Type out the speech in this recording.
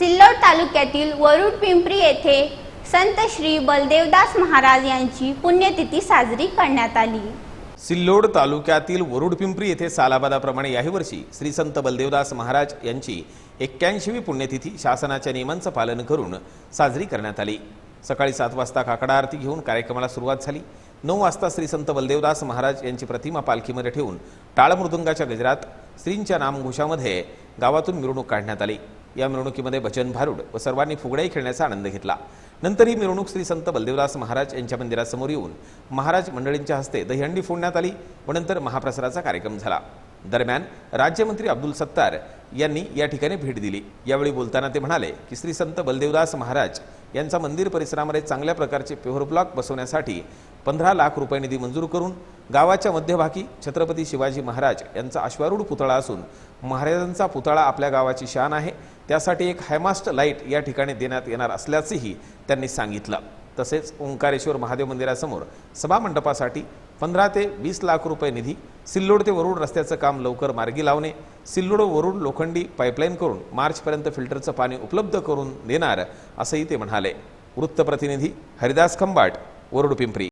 सिल्लोड तालुक्यातील वरुड पिंपरी येथे संत श्री बलदेवदास महाराज यांची पुण्यतिथी साजरी करण्यात आली. सिल्लोड तालुक्यातील वरुड पिंपरी येथे सालाबादाप्रमाणे याही वर्षी श्री संत बलदेवदास महाराज यांची एक्क्याऐंशीवी पुण्यतिथी शासनाच्या नियमांचं पालन करून साजरी करण्यात आली. सकाळी सात वाजता काकडा आरती घेऊन कार्यक्रमाला सुरुवात झाली. नऊ वाजता श्री संत बलदेवदास महाराज यांची प्रतिमा पालखीमध्ये ठेवून टाळमृदुंगाच्या गजरात श्रींच्या नामघोषामध्ये गावातून मिरवणूक काढण्यात आली. या मिरवणुकीमध्ये भजन भारूड व सर्वांनी फुगड्याही खेळण्याचा आनंद घेतला. नंतर ही मिरवणूक श्री संत बलदेवदास महाराज यांच्या मंदिरासमोर येऊन महाराज मंडळींच्या हस्ते दहीहंडी फोडण्यात आली व नंतर महाप्रसाराचा कार्यक्रम झाला. दरम्यान राज्यमंत्री अब्दुल सत्तार यांनी या ठिकाणी भेट दिली. यावेळी बोलताना ते म्हणाले की श्री संत बलदेवदास महाराज यांचा मंदिर परिसरामध्ये चांगल्या प्रकारचे पेव्हर ब्लॉक बसवण्यासाठी पंधरा लाख रुपये निधी मंजूर करून गावाच्या मध्यभागी छत्रपती शिवाजी महाराज यांचा अश्वारूढ पुतळा असून महाराजांचा पुतळा आपल्या गावाची शान आहे. त्यासाठी एक हायमास्ट लाइट या ठिकाणी देण्यात येणार असल्याचंही त्यांनी सांगितलं. तसेच ओंकारेश्वर महादेव मंदिरासमोर सभामंडपासाठी पंधरा ते वीस लाख रुपये निधी सिल्लोड ते वरुड रस्त्याचं काम लवकर मार्गी लावणे सिल्लोड वरुड लोखंडी पाईपलाईन करून मार्चपर्यंत फिल्टरचं पाणी उपलब्ध करून देणार असंही ते म्हणाले. वृत्तप्रतिनिधी हरिदास खंबाट वरुड पिंपरी.